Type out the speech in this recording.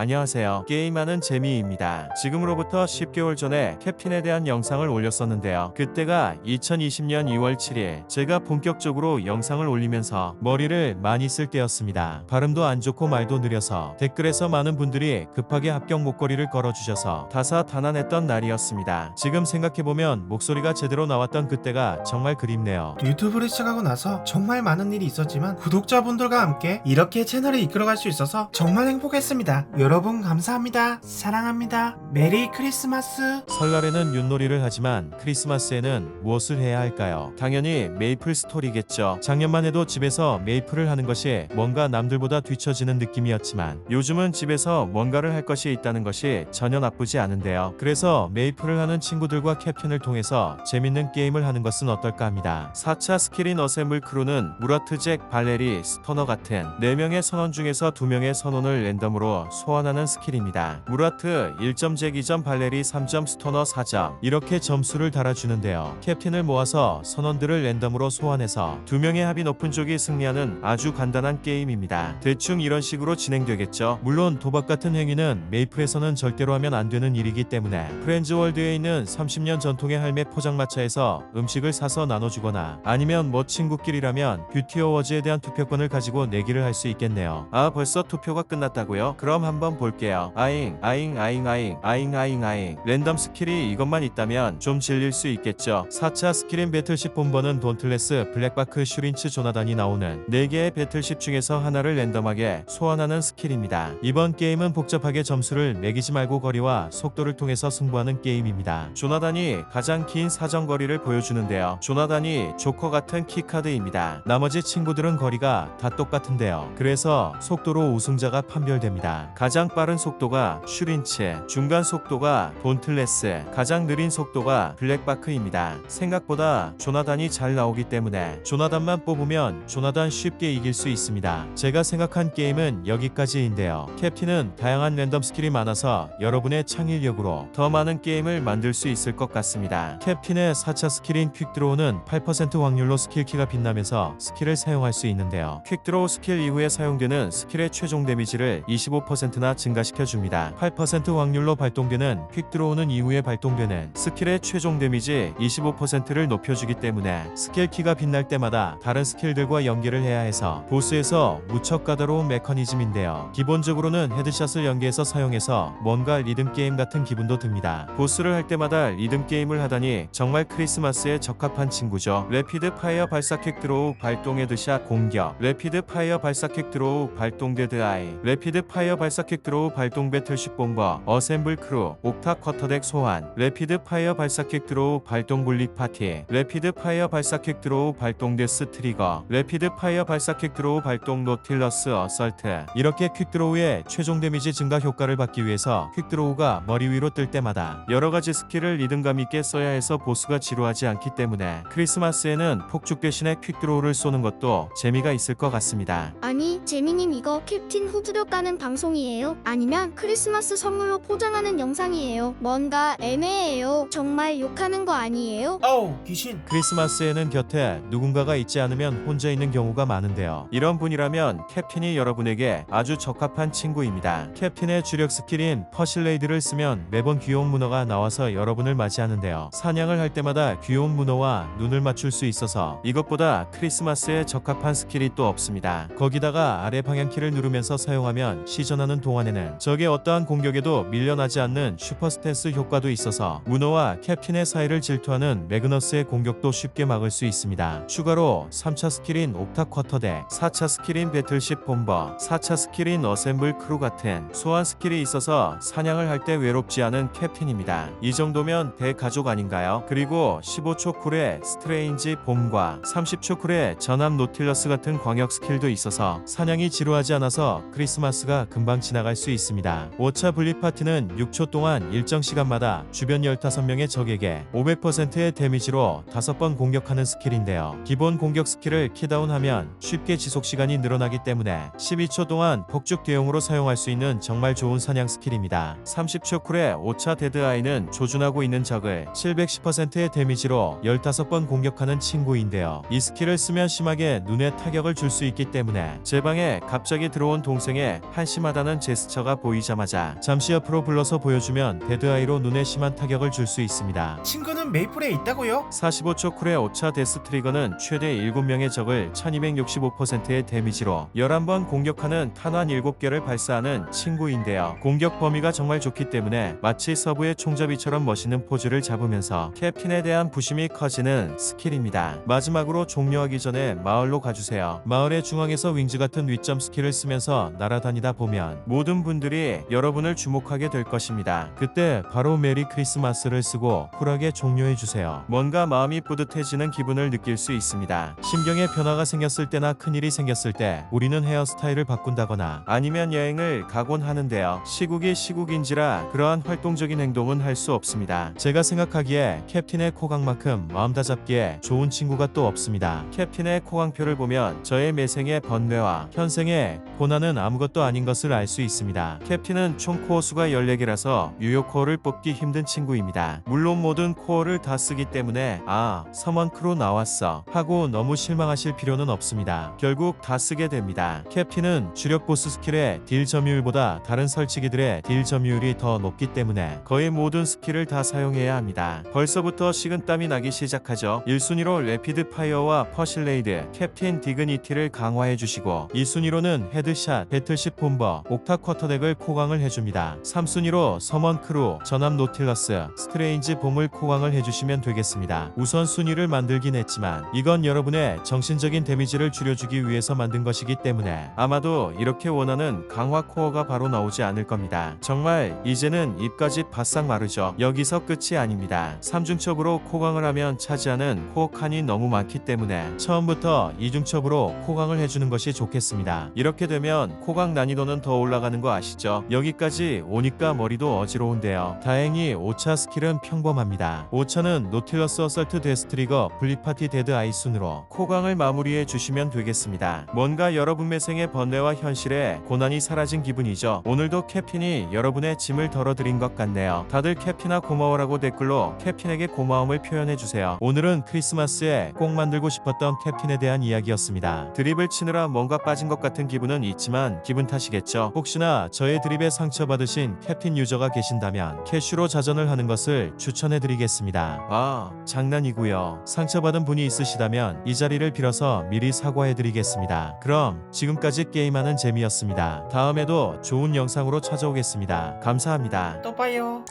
안녕하세요. 게임하는 재미입니다. 지금으로부터 10개월 전에 캡틴에 대한 영상을 올렸었는데요. 그때가 2020년 2월 7일 제가 본격적으로 영상을 올리면서 머리를 많이 쓸 때였습니다. 발음도 안 좋고 말도 느려서 댓글에서 많은 분들이 급하게 합격 목걸이를 걸어주셔서 다사다난했던 날이었습니다. 지금 생각해보면 목소리가 제대로 나왔던 그때가 정말 그립네요. 유튜브를 시작하고 나서 정말 많은 일이 있었지만 구독자분들과 함께 이렇게 채널을 이끌어갈 수 있어서 정말 행복했습니다. 여러분 감사합니다. 사랑합니다. 메리 크리스마스. 설날에는 윷놀이를 하지만 크리스마스에는 무엇을 해야 할까요? 당연히 메이플 스토리겠죠. 작년만 해도 집에서 메이플을 하는 것이 뭔가 남들보다 뒤처지는 느낌이었지만 요즘은 집에서 뭔가를 할 것이 있다는 것이 전혀 나쁘지 않은데요. 그래서 메이플을 하는 친구들과 캡틴을 통해서 재밌는 게임을 하는 것은 어떨까 합니다. 4차 스킬인 어셈블 크루는 무라트 잭, 발레리, 스터너 같은 4명의 선원 중에서 2명의 선원을 랜덤으로 소환 하는 스킬입니다. 무라트 1점 잭 2점 발레리 3점 스터너 4점 이렇게 점수를 달아주는데요. 캡틴을 모아서 선원들을 랜덤으로 소환해서 2명의 합이 높은 쪽이 승리하는 아주 간단한 게임입니다. 대충 이런 식으로 진행되겠죠. 물론 도박 같은 행위는 메이플에서는 절대로 하면 안 되는 일이기 때문에 프렌즈 월드에 있는 30년 전통의 할매 포장마차에서 음식을 사서 나눠주거나 아니면 뭐 친구끼리라면 뷰티 어워즈에 대한 투표권을 가지고 내기를 할 수 있겠네요. 아 벌써 투표가 끝났다고요? 그럼 한번 볼게요. 아잉 아잉 아잉 아잉 아잉 아잉 아잉 랜덤 스킬이 이것만 있다면 좀 질릴 수 있겠죠. 4차 스킬인 배틀십 본번은 돈틀레스, 블랙바크, 슈린츠, 조나단이 나오는 4개의 배틀십 중에서 하나를 랜덤하게 소환하는 스킬입니다. 이번 게임은 복잡하게 점수를 매기지 말고 거리와 속도를 통해서 승부하는 게임입니다. 조나단이 가장 긴 사정거리를 보여주는데요. 조나단이 조커 같은 키카드입니다. 나머지 친구들은 거리가 다 똑같은데요. 그래서 속도로 우승자가 판별됩니다. 가장 빠른 속도가 슈린츠, 중간 속도가 본틀레스, 가장 느린 속도가 블랙바크입니다. 생각보다 조나단이 잘 나오기 때문에 조나단만 뽑으면 조나단 쉽게 이길 수 있습니다. 제가 생각한 게임은 여기까지인데요. 캡틴은 다양한 랜덤 스킬이 많아서 여러분의 창의력으로 더 많은 게임을 만들 수 있을 것 같습니다. 캡틴의 4차 스킬인 퀵드로우는 8% 확률로 스킬키가 빛나면서 스킬을 사용할 수 있는데요. 퀵드로우 스킬 이후에 사용되는 스킬의 최종 데미지를 25%나 증가시켜 줍니다. 8% 확률로 발동되는 퀵드로우는 이후에 발동되는 스킬의 최종 데미지 25%를 높여주기 때문에 스킬키가 빛날 때마다 다른 스킬들과 연계를 해야 해서 보스에서 무척 까다로운 메커니즘인데요. 기본적으로는 헤드샷을 연계해서 사용해서 뭔가 리듬 게임 같은 기분도 듭니다. 보스를 할 때마다 리듬 게임을 하다니 정말 크리스마스에 적합한 친구죠. 레피드 파이어 발사 퀵 드로우 발동 헤드샷 공격 레피드 파이어 발사 퀵 드로우 발동 데드 아이 레피드 파이어 발사 퀵드로우 발동 배틀쉽 본버 어셈블 크루 옥타 쿼터덱 소환 레피드 파이어 발사 퀵드로우 발동 분립 파티 레피드 파이어 발사 퀵드로우 발동 데스 트리거 레피드 파이어 발사 퀵드로우 발동 노틸러스 어설트 이렇게 퀵드로우의 최종 데미지 증가 효과를 받기 위해서 퀵드로우가 머리 위로 뜰 때마다 여러 가지 스킬을 리듬감 있게 써야 해서 보스가 지루하지 않기 때문에 크리스마스에는 폭죽 대신에 퀵드로우를 쏘는 것도 재미가 있을 것 같습니다. 아니, 재미님 이거 캡틴 후드려 까는 방송이에요? 아니면 크리스마스 선물로 포장하는 영상이에요? 뭔가 애매해요. 정말 욕하는 거 아니에요? 어우 귀신. 크리스마스에는 곁에 누군가가 있지 않으면 혼자 있는 경우가 많은데요. 이런 분이라면 캡틴이 여러분에게 아주 적합한 친구입니다. 캡틴의 주력 스킬인 퍼실레이드를 쓰면 매번 귀여운 문어가 나와서 여러분을 맞이하는데요. 사냥을 할 때마다 귀여운 문어와 눈을 맞출 수 있어서 이것보다 크리스마스에 적합한 스킬이 또 없습니다. 거기다가 아래 방향키를 누르면서 사용하면 시전하는 동안에는 적의 어떠한 공격에도 밀려나지 않는 슈퍼 스탠스 효과도 있어서 문어와 캡틴의 사이를 질투하는 매그너스의 공격도 쉽게 막을 수 있습니다. 추가로 3차 스킬인 옥타 쿼터덱, 4차 스킬인 배틀십 본버, 4차 스킬인 어셈블 크루 같은 소환 스킬이 있어서 사냥을 할 때 외롭지 않은 캡틴입니다. 이 정도면 대가족 아닌가요? 그리고 15초 쿨의 스트레인지 봄과 30초 쿨의 전함 노틸러스 같은 광역 스킬도 있어서 사냥이 지루하지 않아서 크리스마스가 금방 지나 갈 수 있습니다. 5차 분리 파티는 6초 동안 일정 시간마다 주변 15명의 적에게 500%의 데미지로 5번 공격하는 스킬인데요. 기본 공격 스킬을 키다운하면 쉽게 지속 시간이 늘어나기 때문에 12초 동안 폭죽 대용으로 사용할 수 있는 정말 좋은 사냥 스킬입니다. 30초 쿨의 5차 데드아이는 조준하고 있는 적을 710%의 데미지로 15번 공격하는 친구인데요. 이 스킬을 쓰면 심하게 눈에 타격을 줄 수 있기 때문에 제 방에 갑자기 들어온 동생의 한심하다는 제 제스처가 보이자마자 잠시 옆으로 불러서 보여주면 데드아이로 눈에 심한 타격을 줄 수 있습니다. 친구는 메이플에 있다고요? 45초 쿨의 5차 데스 트리거는 최대 7명의 적을 1265%의 데미지로 11번 공격하는 탄환 7개를 발사하는 친구인데요. 공격 범위가 정말 좋기 때문에 마치 서부의 총잡이처럼 멋있는 포즈를 잡으면서 캡틴에 대한 부심이 커지는 스킬입니다. 마지막으로 종료하기 전에 마을로 가주세요. 마을의 중앙에서 윙즈 같은 위점 스킬을 쓰면서 날아다니다 보면 모든 분들이 여러분을 주목하게 될 것입니다. 그때 바로 메리 크리스마스를 쓰고 쿨하게 종료해 주세요. 뭔가 마음이 뿌듯해지는 기분을 느낄 수 있습니다. 심경에 변화가 생겼을 때나 큰일이 생겼을 때 우리는 헤어스타일을 바꾼다거나 아니면 여행을 가곤 하는데요. 시국이 시국인지라 그러한 활동적인 행동은 할 수 없습니다. 제가 생각하기에 캡틴의 코강만큼 마음 다잡기에 좋은 친구가 또 없습니다. 캡틴의 코강표를 보면 저의 매생의 번뇌와 현생의 고난은 아무것도 아닌 것을 알 수 있습니다. 캡틴은 총 코어 수가 14개라서 유효 코어를 뽑기 힘든 친구입니다. 물론 모든 코어를 다 쓰기 때문에 아 서먼 크로 나왔어 하고 너무 실망하실 필요는 없습니다. 결국 다 쓰게 됩니다. 캡틴은 주력 보스 스킬의 딜 점유율보다 다른 설치기들의 딜 점유율이 더 높기 때문에 거의 모든 스킬을 다 사용해야 합니다. 벌써부터 식은땀이 나기 시작하죠. 1순위로 레피드 파이어와 퍼실레이드, 캡틴 디그니티를 강화해 주시고 2순위로는 헤드샷, 배틀십 본버, 옥타 쿼터덱을 코강을 해줍니다. 3순위로 서먼 크루, 전함 노틸러스, 스트레인지 봄을 코강을 해주시면 되겠습니다. 우선 순위를 만들긴 했지만 이건 여러분의 정신적인 데미지를 줄여주기 위해서 만든 것이기 때문에 아마도 이렇게 원하는 강화 코어가 바로 나오지 않을 겁니다. 정말 이제는 입까지 바싹 마르죠. 여기서 끝이 아닙니다. 삼중첩으로 코강을 하면 차지하는 코어 칸이 너무 많기 때문에 처음부터 이중첩으로 코강을 해주는 것이 좋겠습니다. 이렇게 되면 코강 난이도는 더 올라 가는 거 아시죠? 여기까지 오니까 머리도 어지러운데요. 다행히 5차 스킬은 평범합니다. 5차는 노틸러스 어설트 데스트리거 블리파티 데드 아이 순으로 코강을 마무리해 주시면 되겠습니다. 뭔가 여러분 매생의 번뇌와 현실에 고난이 사라진 기분이죠. 오늘도 캡틴이 여러분의 짐을 덜어드린 것 같네요. 다들 캡틴아 고마워라고 댓글로 캡틴에게 고마움을 표현해 주세요. 오늘은 크리스마스에 꼭 만들고 싶었던 캡틴에 대한 이야기였습니다. 드립을 치느라 뭔가 빠진 것 같은 기분은 있지만 기분 탓이겠죠. 혹시나 저의 드립에 상처받으신 캡틴 유저가 계신다면 캐슈로 자전을 하는 것을 추천해 드리겠습니다. 아, 장난이고요. 상처받은 분이 있으시다면 이 자리를 빌어서 미리 사과해 드리겠습니다. 그럼 지금까지 게임하는 재미였습니다. 다음에도 좋은 영상으로 찾아오겠습니다. 감사합니다. 또 봐요.